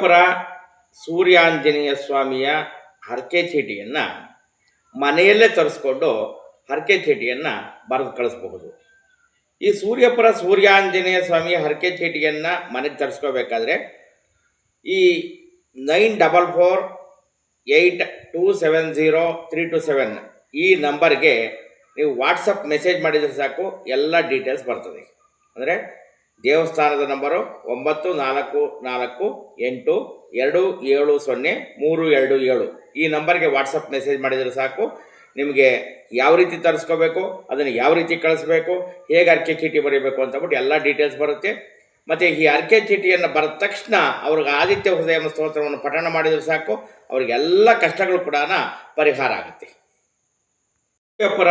ಪುರ ಸೂರ್ಯಾಂಜನೇಯ ಸ್ವಾಮಿಯ ಹರಕೆ ಚೀಟಿಯನ್ನು ಮನೆಯಲ್ಲೇ ತರಿಸ್ಕೊಂಡು ಹರಕೆ ಚೀಟಿಯನ್ನು ಬರೆದು ಕಳಿಸ್ಬಹುದು. ಈ ಸೂರ್ಯಪುರ ಸೂರ್ಯಾಂಜನೇಯ ಸ್ವಾಮಿಯ ಹರಕೆ ಚೀಟಿಯನ್ನು ಮನೆಗೆ ತರಿಸ್ಕೋಬೇಕಾದ್ರೆ ಈ nine double four eight two seven zero three two seven ಈ ನಂಬರ್ಗೆ ನೀವು ವಾಟ್ಸಪ್ ಮೆಸೇಜ್ ಮಾಡಿದರೆ ಸಾಕು, ಎಲ್ಲ ಡೀಟೇಲ್ಸ್ ಬರ್ತದೆ. ಅಂದರೆ ದೇವಸ್ಥಾನದ ನಂಬರು ಒಂಬತ್ತು ನಾಲ್ಕು ನಾಲ್ಕು ಎಂಟು ಎರಡು ಏಳು ಸೊನ್ನೆ ಮೂರು ಎರಡು ಏಳು. ಈ ನಂಬರ್ಗೆ ವಾಟ್ಸಪ್ ಮೆಸೇಜ್ ಮಾಡಿದರೆ ಸಾಕು. ನಿಮಗೆ ಯಾವ ರೀತಿ ತರಿಸ್ಕೋಬೇಕು, ಅದನ್ನು ಯಾವ ರೀತಿ ಕಳಿಸ್ಬೇಕು, ಹೇಗೆ ಅರ್ಕೆ ಚೀಟಿ ಬರೀಬೇಕು ಅಂತಬಿಟ್ಟು ಎಲ್ಲ ಡೀಟೇಲ್ಸ್ ಬರುತ್ತೆ. ಮತ್ತು ಈ ಅರ್ಕೆ ಚೀಟಿಯನ್ನು ಬರೆದ ತಕ್ಷಣ ಅವ್ರಿಗೆ ಆದಿತ್ಯ ಹೃದಯ ಸ್ತೋತ್ರವನ್ನು ಪಠಣ ಮಾಡಿದರೆ ಸಾಕು. ಅವರಿಗೆಲ್ಲ ಕಷ್ಟಗಳು ಕೂಡ ಪರಿಹಾರ ಆಗುತ್ತೆ. ಪರ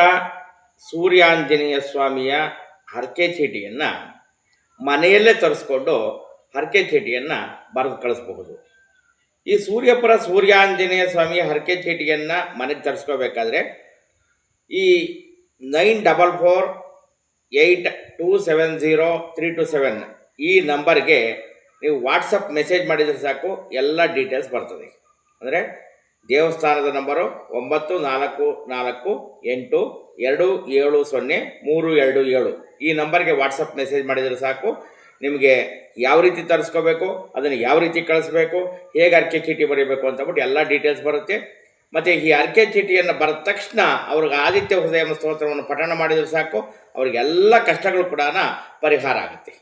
ಸೂರ್ಯಾಂಜನೇಯ ಸ್ವಾಮಿಯ ಹರಕೆ ಚೀಟಿಯನ್ನು ಮನೆಯಲ್ಲೇ ತರಿಸ್ಕೊಂಡು ಹರಕೆ ಚೀಟಿಯನ್ನು ಬರೆದು ಕಳಿಸ್ಬಹುದು. ಈ ಸೂರ್ಯಪುರ ಸೂರ್ಯಾಂಜನೇಯ ಸ್ವಾಮಿ ಹರಕೆ ಚೀಟಿಯನ್ನು ಮನೆಗೆ ತರಿಸ್ಕೋಬೇಕಾದ್ರೆ ಈ nine double four eight two seven zero three two seven ಈ ನಂಬರ್ಗೆ ನೀವು ವಾಟ್ಸಪ್ ಮೆಸೇಜ್ ಮಾಡಿದರೆ ಸಾಕು, ಎಲ್ಲ ಡೀಟೇಲ್ಸ್ ಬರ್ತದೆ. ಅಂದರೆ ದೇವಸ್ಥಾನದ ನಂಬರು ಒಂಬತ್ತು ನಾಲ್ಕು ನಾಲ್ಕು ಎಂಟು ಎರಡು ಏಳು ಸೊನ್ನೆ ಮೂರು ಎರಡು ಏಳು. ಈ ನಂಬರ್ಗೆ ವಾಟ್ಸಪ್ ಮೆಸೇಜ್ ಮಾಡಿದರೆ ಸಾಕು. ನಿಮಗೆ ಯಾವ ರೀತಿ ತರಿಸ್ಕೋಬೇಕು, ಅದನ್ನು ಯಾವ ರೀತಿ ಕಳಿಸ್ಬೇಕು, ಹೇಗೆ ಅರ್ಕೆ ಚೀಟಿ ಬರೀಬೇಕು ಅಂತಬಿಟ್ಟು ಎಲ್ಲ ಡೀಟೇಲ್ಸ್ ಬರುತ್ತೆ. ಮತ್ತು ಈ ಅರ್ಕೆ ಚೀಟಿಯನ್ನು ಬರೆದ ತಕ್ಷಣ ಅವ್ರಿಗೆ ಆದಿತ್ಯ ಹೃದಯ ಸ್ತೋತ್ರವನ್ನು ಪಠಣ ಮಾಡಿದರೆ ಸಾಕು. ಅವ್ರಿಗೆಲ್ಲ ಕಷ್ಟಗಳು ಕೂಡ ಪರಿಹಾರ ಆಗುತ್ತೆ.